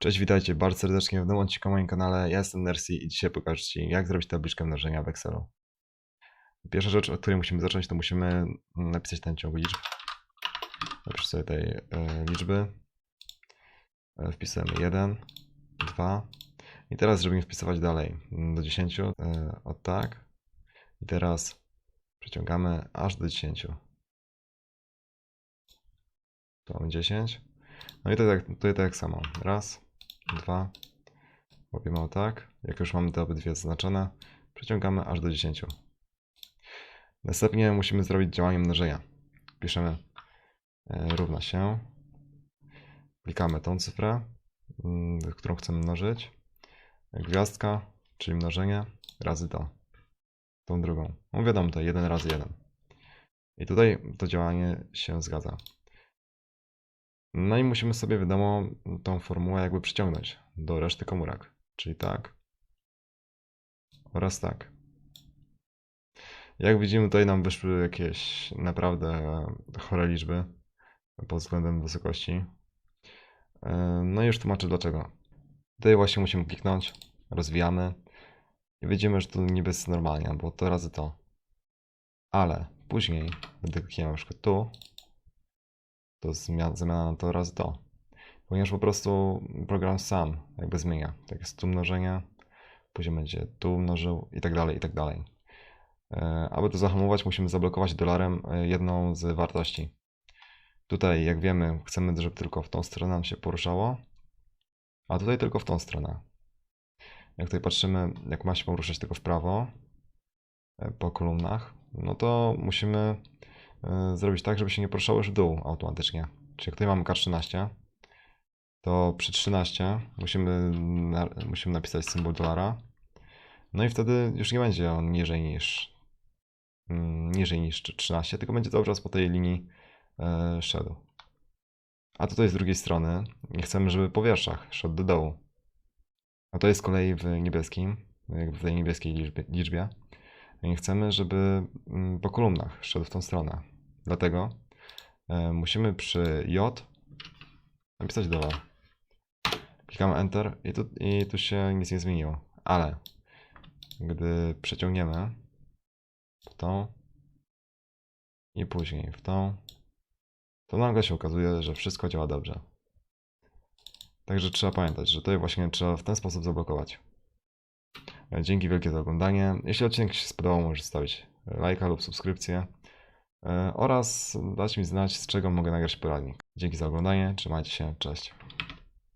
Cześć, witajcie bardzo serdecznie w nowym odcinku na moim kanale. Ja jestem Nercy i dzisiaj pokażę Ci, jak zrobić tabliczkę mnożenia w Excelu. Pierwsza rzecz, od której musimy zacząć, to musimy napisać ten ciąg liczb. Napisz sobie tej e, liczby. E, wpisujemy 1, 2. I teraz, żeby wpisywać dalej do 10, e, o tak. I teraz przeciągamy aż do 10. Tu mamy 10. No i tutaj, tutaj tak samo. Raz, dwa. Łapiemy o tak. Jak już mamy te obydwie zaznaczone, przeciągamy aż do 10. Następnie musimy zrobić działanie mnożenia. Piszemy e, równa się. Klikamy tą cyfrę, mm, którą chcemy mnożyć. Gwiazdka, czyli mnożenie, razy to. Tą drugą. No wiadomo, to 1 razy 1. I tutaj to działanie się zgadza. No i musimy sobie, wiadomo, tą formułę jakby przyciągnąć do reszty komórek. Czyli tak oraz tak. Jak widzimy, tutaj nam wyszły jakieś naprawdę chore liczby pod względem wysokości. E, No i już tłumaczę dlaczego. Tutaj właśnie musimy kliknąć, rozwijamy i widzimy, że to niby jest normalnie, bo to razy to. Ale później, gdy klikniemy na przykład tu, to zmiana, na to razy to. Ponieważ po prostu program sam jakby zmienia. Tak jest tu mnożenie, później będzie tu mnożył i tak dalej, i tak dalej. E, Aby to zahamować, musimy zablokować dolarem e, jedną z wartości. Tutaj, jak wiemy, chcemy, żeby tylko w tą stronę nam się poruszało, a tutaj tylko w tą stronę. Jak tutaj patrzymy, jak ma się poruszać tylko w prawo e, po kolumnach, no to musimy zrobić tak, żeby się nie poruszało już w dół automatycznie. Czyli jak tutaj mamy K13, to przy 13 musimy, musimy napisać symbol dolara. No i wtedy już nie będzie on niżej niż mm, niżej niż 13, tylko będzie cały czas po tej linii e, szedł. A tutaj z drugiej strony chcemy, żeby po wierszach szedł do dołu. A to jest z kolei w niebieskim, w tej niebieskiej liczbie. liczbie. Nie chcemy, żeby mm, po kolumnach szedł w tą stronę. Dlatego e, musimy przy J napisać dolar. Klikamy Enter i tu, i tu się nic nie zmieniło. Ale gdy przeciągniemy w tą i później w tą, to nagle się okazuje, że wszystko działa dobrze. Także trzeba pamiętać, że tutaj właśnie trzeba w ten sposób zablokować. E, Dzięki wielkie za oglądanie. Jeśli odcinek się spodobał, możesz zostawić lajka lub subskrypcję e, oraz dać mi znać, z czego mogę nagrać poradnik. Dzięki za oglądanie, trzymajcie się, cześć.